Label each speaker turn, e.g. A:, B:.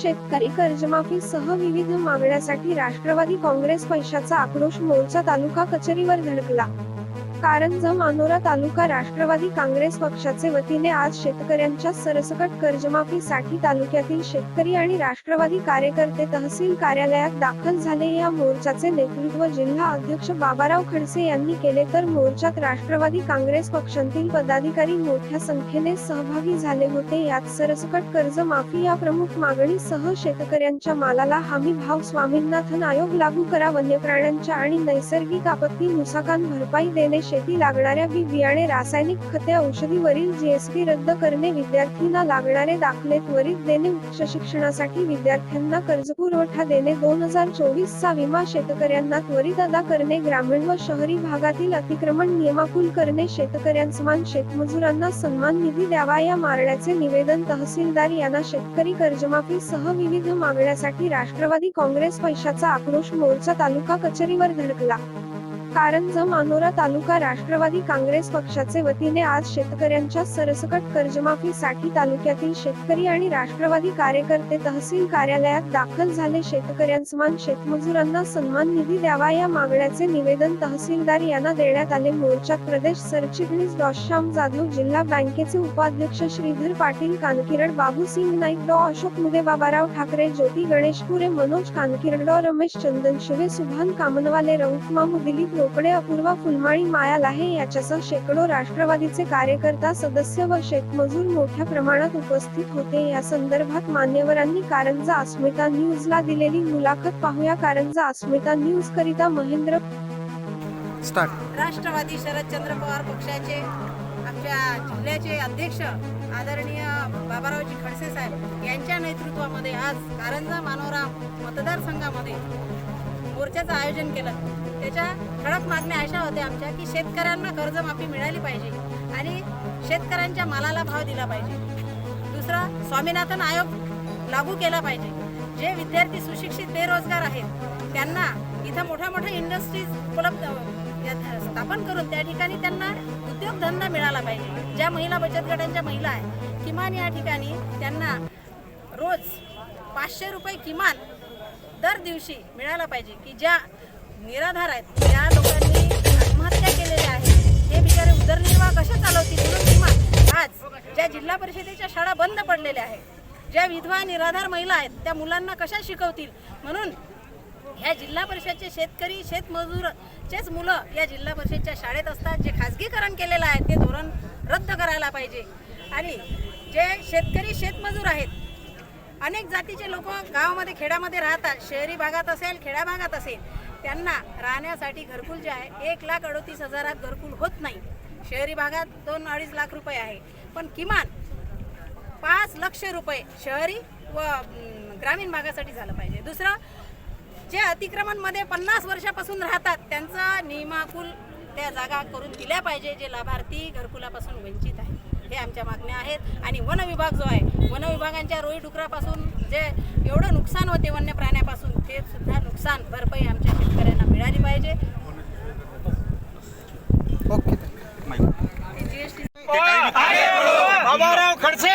A: शेतकरी कर्जमाफीसह विविध मागण्यासाठी राष्ट्रवादी काँग्रेस पैशाचा आक्रोश मोर्चा तालुका कचेरीवर धडकला. कारंजा मानोरा तालुका राष्ट्रवादी काँग्रेस पक्षाचे वतीने आज शेतकऱ्यांच्या सरसकट कर्जमाफीसाठी तालुक्यातील शेतकरी आणि राष्ट्रवादी कार्यकर्ते तहसील कार्यालयात दाखल झाले. या मोर्चाचे नेतृत्व जिल्हा अध्यक्ष बाबाराव खडसे यांनी केले. तर मोर्चात राष्ट्रवादी काँग्रेस पक्षांतील पदाधिकारी मोठ्या संख्येने सहभागी झाले होते. यात सरसकट कर्ज माफी या प्रमुख मागणीसह शेतकऱ्यांच्या मालाला हमी भाव स्वामीनाथन आयोग लागू करा वन्य प्राण्यांच्या आणि नैसर्गिक आपत्ती नुकसान भरपाई देणे शेती लागणाऱ्या बी बियाणे रासायनिक खते औषधीवरील जीएसटी रद्द करणे विद्यार्थ्यांना लागणारे दाखले त्वरित देणे उच्च शिक्षणासाठी विद्यार्थ्यांना कर्ज पुरवठा देणे दोन हजार चोवीस चा विमा शेतकऱ्यांना त्वरित अदा करणे ग्रामीण व शहरी भागातील अतिक्रमण नियमाकुल करणे शेतकऱ्यांसमान शेतमजुरांना सन्मान निधी द्यावा या मारण्याचे निवेदन तहसीलदार यांना शेतकरी कर्जमाफी सह विविध मागण्यासाठी राष्ट्रवादी काँग्रेस पैशाचा आक्रोश मोर्चा तालुका कचेरीवर धडकला. कारंजा मानोरा तालुका राष्ट्रवादी काँग्रेस पक्षाचे वतीने आज शेतकऱ्यांच्या सरसकट कर्जमाफीसाठी तालुक्यातील शेतकरी आणि राष्ट्रवादी कार्यकर्ते तहसील कार्यालयात दाखल झाले. शेतकऱ्यांसमान शेतमजुरांना सन्मान निधी द्यावा या मागण्याचे निवेदन तहसीलदार यांना देण्यात आले. मोर्चात प्रदेश सरचिटणीस डॉश्याम जाधव जिल्हा बँकेचे उपाध्यक्ष श्रीधर पाटील कानकिरड बाबूसिंग नाईक डॉ अशोक मुदे बाबाराव ठाकरे ज्योती गणेशपुरे मनोज कानकिरड डॉ रमेश चंदन शिवे सुभान कामनवाले रौफ मामू दिलीप रोकडे अपूर्वा फुलमाळी माया लाहे याच्यासह शेकडो राष्ट्रवादीचे कार्यकर्ता सदस्य व शेतमजूर मोठ्या प्रमाणात उपस्थित होते. या संदर्भात मान्यवरांनी कारंजा अस्मिता न्यूजला दिलेली मुलाखत पाहूया. कारंजा अस्मिता न्यूज करिता महेंद्र.
B: स्टार्ट.
C: राष्ट्रवादी शरदचंद्र पवार पक्षाचे आमच्या जिल्ह्याचे अध्यक्ष आदरणीय बाबारावजी खडसे साहेब यांच्या नेतृत्वामध्ये आज कारंजा मानोरा मतदारसंघामध्ये मोर्चाचं आयोजन केलं. त्याच्या ठळक मागण्या अशा होत्या आमच्या की शेतकऱ्यांना कर्जमाफी मिळाली पाहिजे आणि शेतकऱ्यांच्या मालाला भाव दिला पाहिजे. दुसरा स्वामीनाथन आयोग लागू केला पाहिजे. जे विद्यार्थी सुशिक्षित बेरोजगार आहेत त्यांना इथं मोठ्या मोठ्या इंडस्ट्रीज उपलब्ध स्थापन करून त्या ठिकाणी त्यांना उद्योगधंदा मिळाला पाहिजे. ज्या महिला बचत गटांच्या महिला आहेत किमान या ठिकाणी त्यांना रोज पाचशे रुपये किमान दर दिवशी मिळाला पाहिजे की ज्या निराधार आहेत त्या लोकांनी आत्महत्या केलेल्या आहेत हे बिचारे उदरनिर्वाह कसे चालवतील म्हणून किमान आज ज्या जिल्हा परिषदेच्या शाळा बंद पडलेल्या आहेत ज्या विधवा निराधार महिला आहेत त्या मुलांना कशा शिकवतील म्हणून ह्या जिल्हा परिषदचे शेतकरी शेतमजूरचेच मुलं या जिल्हा परिषदच्या शाळेत असतात जे खाजगीकरण केलेलं आहे ते धोरण रद्द करायला पाहिजे. आणि जे शेतकरी शेतमजूर आहेत अनेक जातीचे लोक गावामध्ये खेड्यामध्ये राहतात. शहरी भागात असेल खेड्या भागात असेल त्यांना राहण्यासाठी घरकुल जे आहे एक लाख अडोतीस हजारात घरकुल होत नाही. शहरी भागात दोन अडीच लाख रुपये आहे. पण किमान पाच लक्ष रुपये शहरी व ग्रामीण भागासाठी झालं पाहिजे. दुसरं जे अतिक्रमणमध्ये पन्नास वर्षापासून राहतात त्यांचा नियमाकुल त्या जागा करून दिल्या पाहिजे जे लाभार्थी घरकुलापासून वंचित आहे हे आमच्या मागण्या आहेत. आणि वन विभाग जो आहे वन विभागांच्या रोई डुकरापासून जे एवढं नुकसान होते वन्य प्राण्यापासून ते सुद्धा नुकसान भरपाई आमच्या शेतकऱ्यांना मिळाली पाहिजे.
B: ओके.
C: जीएसटी
D: बाबाराव खडसे बाबाराव खडसे.